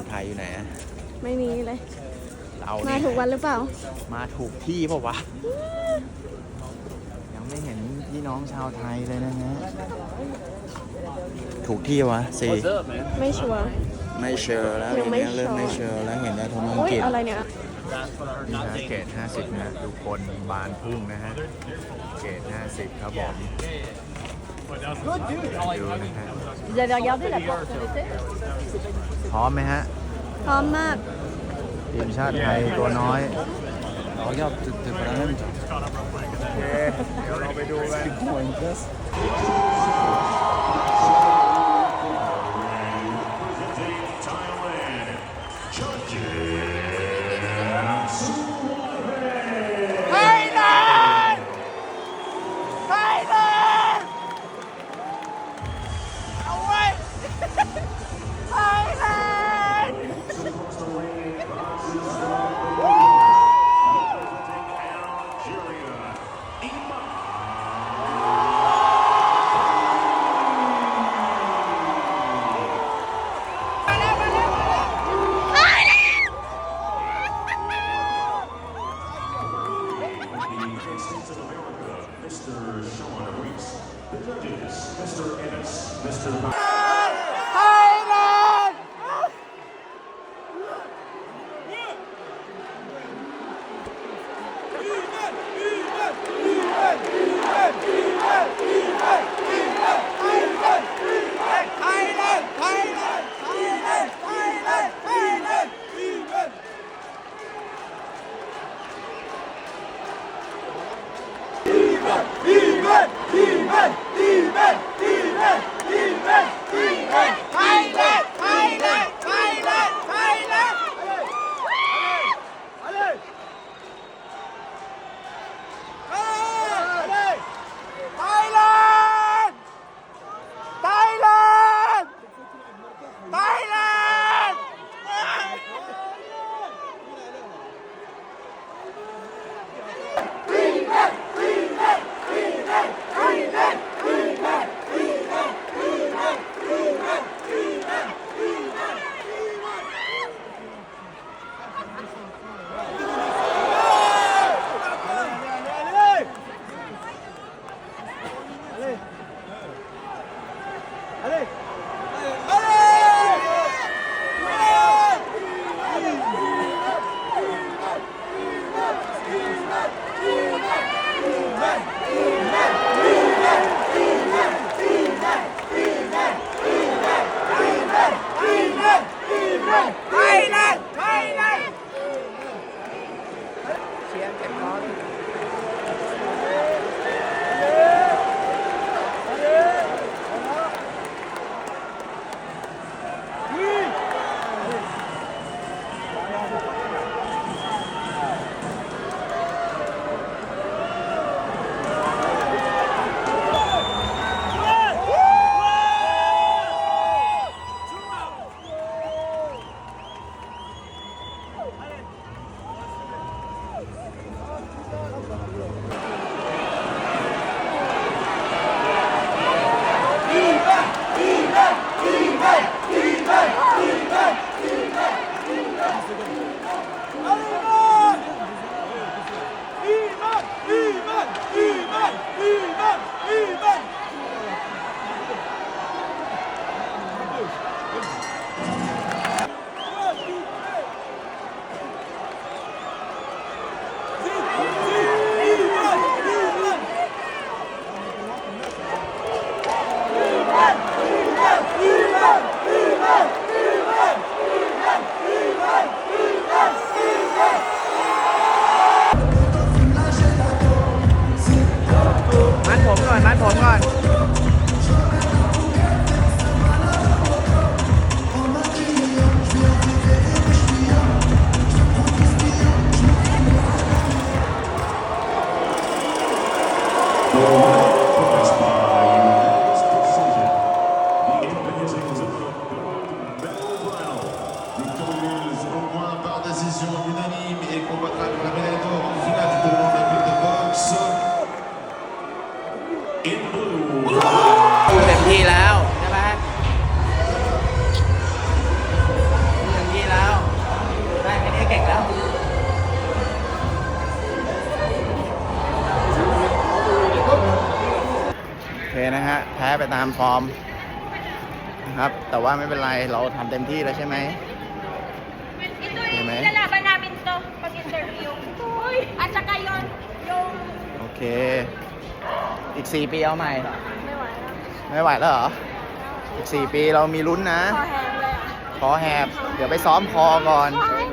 คนไทยอยู่ไหนอะไม่มีเลย เรามาเนี่ยถูกวันหรือเปล่า มาถูกที่เปล่าวะ ยังไม่เห็นพี่น้องชาวไทยเลยนะฮะ ถูกที่วะซีไม่ชัวร์ ไม่เชอร์แล้วยังไม่เริ่มชัวร์ไม่เชอร์แล้วเห็นแล้วทงอังโอ้ยกฤษอะไรเนี่ยนี่นะเกรด50 นะดูคนบานพุ่งนะฮะ เกรด50 ครับผมดูนะฮะ Vous avez regardé la porte où était พร้อมไหมฮะ พร้อมมาก ทีมชาติไทยตัวน้อย Regarde, t'es t'es pas la même. toi. โอเคเดี๋ยวเราไปดูกัน Mr. Sean Reese. The judges, Mr. Ennis, Mr. Bob Hey! Une place. มัด พูเต็มที่แล้วใช่ไหมพูเต็มที่แล้ว ได้แค่นี้เก่งแล้วโอเคนะฮะ แพ้ไปตามฟอร์มนะครับ แต่ว่าไม่เป็นไรเราทำเต็มที่แล้วใช่ไหมใช่ไหม Amen. lalaban namin to pag-interview. At โอเค อีก 4 ปีเอาใหม่ ไม่ไหวแล้วไม่ไหวแล้วเหรอ อีก 4 ปีเรามีลุ้นนะ คอแห้งเลยอะคอแหบ เดี๋ยวไปซ้อมคอก่อน คอแห้ง